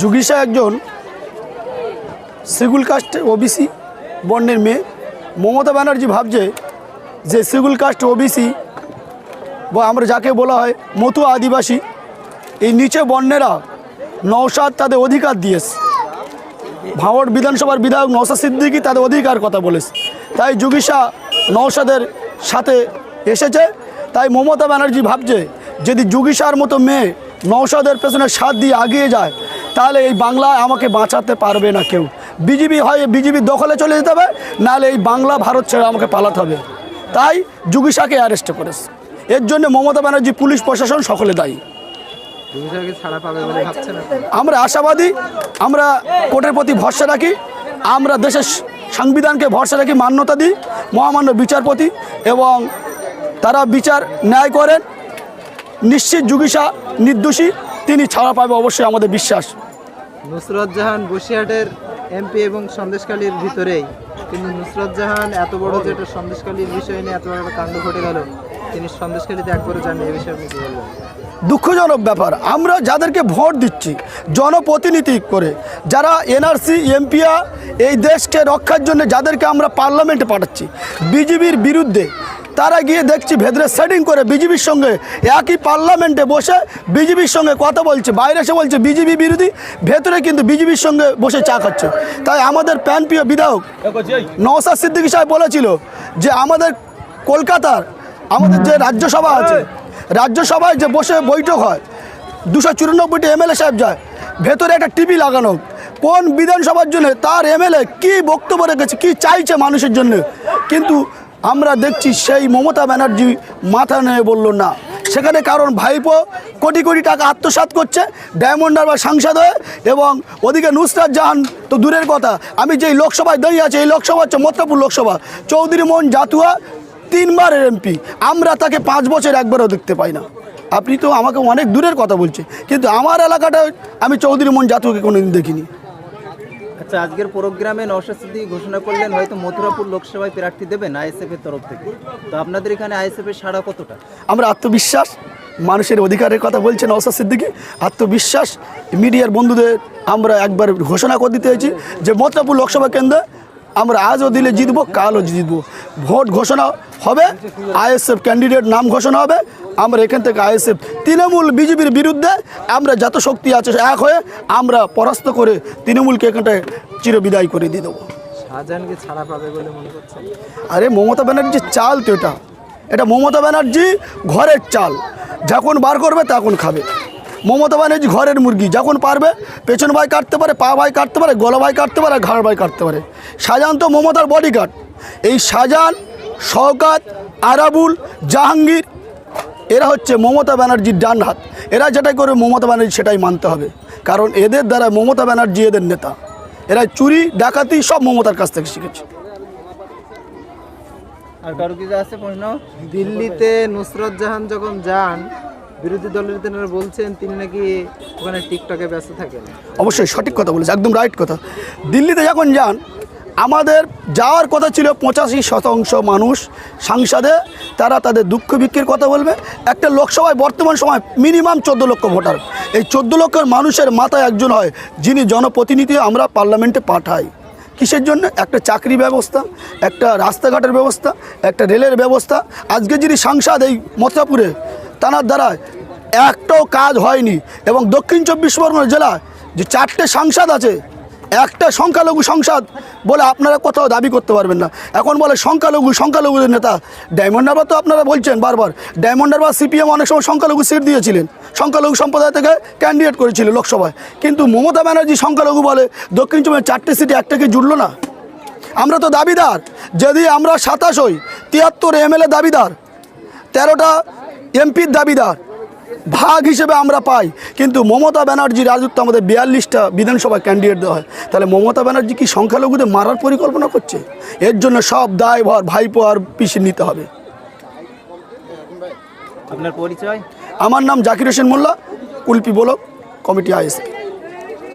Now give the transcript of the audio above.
যুগিসা একজন সিগুল caste OBC বর্ণের মেয়ে। মমতা ব্যানার্জি ভাবছে যে সিগুল কাস্ট ওবিসি বা আমরা যাকে বলা হয় মতু আদিবাসী, এই নিচে বর্ণেরা নৌসাদ তাদের অধিকার দিয়েছে। ভাঙড় বিধানসভার বিধায়ক নৌসাদ সিদ্দিকি তাদের অধিকার কথা বলেছে। তাই যুগিসা নৌসাদের সাথে এসেছে। তাই মমতা ব্যানার্জি ভাবছে, যদি যুগিসার মতো মেয়ে নৌসাদের পেছনে সাথ দিয়ে আগিয়ে যায় তাহলে এই বাংলায় আমাকে বাঁচাতে পারবে না কেউ। বিজেপি হয় বিজেপি দখলে চলে যেতে হবে নাহলে এই বাংলা ভারত ছেড়ে আমাকে পালাতে হবে। তাই যুগিসাকে অ্যারেস্ট করেছে। এর জন্য মমতা ব্যানার্জি পুলিশ প্রশাসন সকলে দায়ী। বলে? আমরা আশাবাদী আমরা কোর্টের প্রতি ভরসা রাখি আমরা দেশের সংবিধানকে ভরসা রাখি মান্যতা দিই মহামান্য বিচারপতি এবং তারা বিচার ন্যায় করেন। নিশ্চিত যুগিসা নির্দোষী তিনি ছাড়া পাবে অবশ্যই আমাদের বিশ্বাস। নুসরত জাহান বসিরহাটের এমপি এবং সন্দেশকালীর ভিতরেই। কিন্তু নুসরত জাহান এত বড় যেটা সন্দেশকালীর বিষয় নিয়ে এত বড় কাণ্ড ঘটে গেল, তিনি সন্দেশকালীতে একবারও জানেন এই বিষয়ে আপনি বলবেন? দুঃখজনক ব্যাপার, আমরা যাদেরকে ভোট দিচ্ছি, জনপ্রতিনিধি করে, যারা এনআরসি এমপিয়া এই দেশকে রক্ষার জন্য যাদেরকে আমরা পার্লামেন্টে পাঠাচ্ছি বিজেপির বিরুদ্ধে তারা গিয়ে দেখছি ভেতরে সেটিং করে বিজেপির সঙ্গে একই পার্লামেন্টে বসে বিজেপির সঙ্গে কথা বলছে, বাইরে এসে বলছে, বিজেপি বিরোধী, ভেতরে কিন্তু বিজেপির সঙ্গে বসে চা খাচ্ছে। তাই আমাদের প্যানপ্রিয় বিধায়ক নওসাদ সিদ্দিকী সাহেব বলেছিল যে আমাদের কলকাতার, আমাদের যে রাজ্যসভা আছে, রাজ্যসভায় যে বসে বৈঠক হয়, দুশো চুরানব্বইটি এমএলএ সাহেব যায়, ভেতরে একটা টিভি লাগানো, কোন বিধানসভার জন্য তার এমএলএ কি বক্তব্য রেখেছে, কি চাইছে মানুষের জন্য? কিন্তু আমরা দেখছি সেই মমতা ব্যানার্জি মাথা নিয়ে বলল, না। সেখানে কারণ ভাইপো কোটি কোটি টাকা আত্মসাৎ করছে, ডায়মন্ড হারবার সাংসদ হয়ে এবং ওদিকে নুসরাত জাহান তো দূরের কথা। আমি যেই লোকসভায় দাঁড়িয়ে আছি, এই লোকসভা হচ্ছে মত্রাপুর লোকসভা। চৌধুরী মোহন জাতুয়া তিনবারের এমপি। আমরা তাকে পাঁচ বছর একবারও দেখতে পাই না। আপনি তো আমাকে অনেক দূরের কথা বলছে কিন্তু আমার এলাকাটা আমি চৌধুরী মোহন জাতুয়াকে কোনোদিন দেখিনি। আচ্ছা আজকের প্রোগ্রামে নশাস্তি ঘোষণা করলেন, হয়তো মথুরাপুর লোকসভায় প্রার্থী দেবেন আইএসএফ এর তরফ থেকে। তো আপনাদের এখানে আইএসএফ এর সাড়া কতটা? আমরা আত্মবিশ্বাস, মানুষের অধিকারের কথা বলছেন নওসাদ সিদ্দিকি, আত্মবিশ্বাস, মিডিয়ার বন্ধুদের আমরা একবার ঘোষণা করে দিতে হয়েছি যে মথুরাপুর লোকসভা কেন্দ্রে আমরা আজও দিলে জিতবো কালও জিতবো। ভোট ঘোষণা হবে আইএসএফ ক্যান্ডিডেট নাম ঘোষণা হবে। আমরা এখান থেকে আইএসএফ তৃণমূল বিজেপির বিরুদ্ধে আমরা যত শক্তি আছে এক হয়ে আমরা পরাস্ত করে তৃণমূলকে এখানটায় চিরবিদায় করে দিয়ে দেবো। মনে আরে মমতা ব্যানার্জির চাল তো এটা। এটা মমতা ব্যানার্জি ঘরের চাল। যখন বার করবে তখন খাবে। মমতা ব্যানার্জি ঘরের মুরগি, যখন পারবে পেছন ভাই কাটতে পারে, পা ভাই কাটতে পারে, গলা ভাই কাটতে পারে, ঘাড় ভাই কাটতে পারে। শাহজাহান তো মমতার বডি গার্ড এই শাহজাহান শওকাত, আরাবুল, জাহাঙ্গীর, এরা হচ্ছে মমতা ব্যানার্জির ডান হাত। এরা যেটাই করে মমতা ব্যানার্জি সেটাই মানতে হবে। কারণ এদের দ্বারা মমতা ব্যানার্জি এদের নেতা। এরা চুরি, ডাকাতি সব মমতার কাছ থেকে শিখেছে। আর কারও কিছু আছে প্রশ্ন? দিল্লিতে নুসরত জাহান যখন যান বিরোধী দলের নেতারা বলছেন, তিনি নাকি ওখানে টিকটকে ব্যস্ত থাকেন। অবশ্যই সঠিক কথা বলেছে, একদম রাইট কথা। দিল্লিতে যখন যান, আমাদের যাওয়ার কথা ছিল পঁচাশি শতাংশ মানুষ সাংসদে, তারা তাদের দুঃখ বিক্ষের কথা বলবে। একটা লোকসভায় বর্তমান সময় মিনিমাম চোদ্দ লক্ষ ভোটার। এই চোদ্দ লক্ষের মানুষের মাথায় একজন হয়, যিনি জনপ্রতিনিধি আমরা পার্লামেন্টে পাঠাই। কিসের জন্য? একটা চাকরি ব্যবস্থা, একটা রাস্তাঘাটের ব্যবস্থা, একটা রেলের ব্যবস্থা। আজকে যিনি সাংসদ এই মথুরাপুরে তানার দ্বারা একটাও কাজ হয়নি। এবং দক্ষিণ চব্বিশ পরগনা জেলায় যে চারটে সাংসদ আছে, একটা সংখ্যালঘু সংসদ বলে আপনারা কোথাও দাবি করতে পারবেন না। এখন বলে সংখ্যালঘু সংখ্যালঘুদের নেতা ডায়মন্ড হারবার তো আপনারা বলছেন বারবার ডায়মন্ড হারবার সিপিএম অনেক সময় সংখ্যালঘু সিট দিয়েছিলেন। সংখ্যালঘু সম্প্রদায় থেকে ক্যান্ডিডেট করেছিল লোকসভায়। কিন্তু মমতা ব্যানার্জি সংখ্যালঘু বলে দক্ষিণ চব্বিশ চারটে সিটে একটাকে জুড়লো না। আমরা তো দাবিদার। যদি আমরা সাতাশ হই, তিয়াত্তর এমএলএ দাবিদার। তেরোটা এমপির দাবিদার। ভাগ হিসেবে আমরা পাই কিন্তু মমতা ব্যানার্জি রাজত্ব আমাদের বিয়াল্লিশটা বিধানসভা ক্যান্ডিডেট দেওয়া হয়। তাহলে মমতা ব্যানার্জি কি সংখ্যালঘুদের মারার পরিকল্পনা করছে? এর জন্য সব দায়ভার ভাইপো আর পিছিয়ে নিতে হবে। আপনার পরিচয়? আমার নাম Zakir Hossain Molla Kulpi block committee ISA